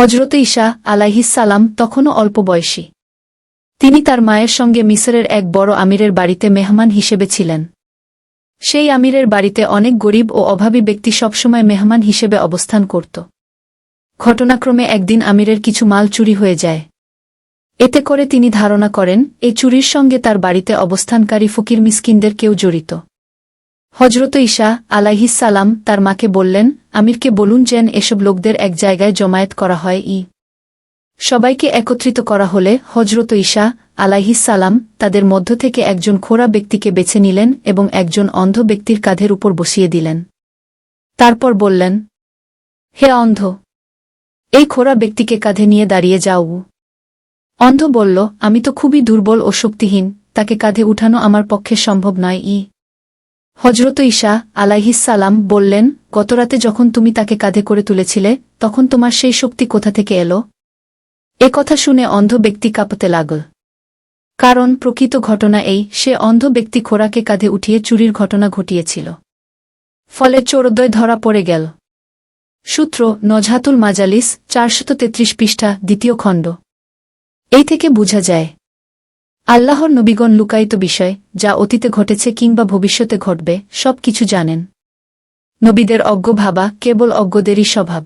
হজরত ঈশা সালাম তখনও অল্প বয়সী। তিনি তার মায়ের সঙ্গে মিসরের এক বড় আমিরের বাড়িতে মেহমান হিসেবে ছিলেন। সেই আমিরের বাড়িতে অনেক গরিব ও অভাবী ব্যক্তি সবসময় মেহমান হিসেবে অবস্থান করত। ঘটনাক্রমে একদিন আমিরের কিছু মাল চুরি হয়ে যায়। এতে করে তিনি ধারণা করেন, এই চুরির সঙ্গে তার বাড়িতে অবস্থানকারী ফকির মিসকিনদের কেউ জড়িত। হজরত ঈশা সালাম তার মাকে বললেন, আমিরকে বলুন যেন এসব লোকদের এক জায়গায় জমায়েত করা হয়। ই সবাইকে একত্রিত করা হলে হজরত ঈশা সালাম তাদের মধ্য থেকে একজন খোরা ব্যক্তিকে বেছে নিলেন এবং একজন অন্ধ ব্যক্তির কাঁধের উপর বসিয়ে দিলেন। তারপর বললেন, হে অন্ধ, এই খোরা ব্যক্তিকে কাঁধে নিয়ে দাঁড়িয়ে যাও। অন্ধ বলল, আমি তো খুবই দুর্বল ও শক্তিহীন, তাকে কাঁধে উঠানো আমার পক্ষে সম্ভব নয়। ই হজরত ঈশা সালাম বললেন, গতরাতে যখন তুমি তাকে কাঁধে করে তুলেছিলে, তখন তোমার সেই শক্তি কোথা থেকে এলো? এ কথা শুনে অন্ধ ব্যক্তি কাঁপতে লাগল। কারণ প্রকৃত ঘটনা এই, সে অন্ধ ব্যক্তি খোরাকে কাঁধে উঠিয়ে চুরির ঘটনা ঘটিয়েছিল। ফলে চোরদ্বয় ধরা পড়ে গেল। সূত্র নজহাতুল মাজালিস চারশত তেত্রিশ পৃষ্ঠা দ্বিতীয় খণ্ড। এই থেকে বোঝা যায় আল্লাহর নবীগণ লুকায়িত বিষয়, যা অতীতে ঘটেছে কিংবা ভবিষ্যতে ঘটবে সব কিছু জানেন। নবীদের অজ্ঞ ভাবা কেবল অজ্ঞদেরই স্বভাব।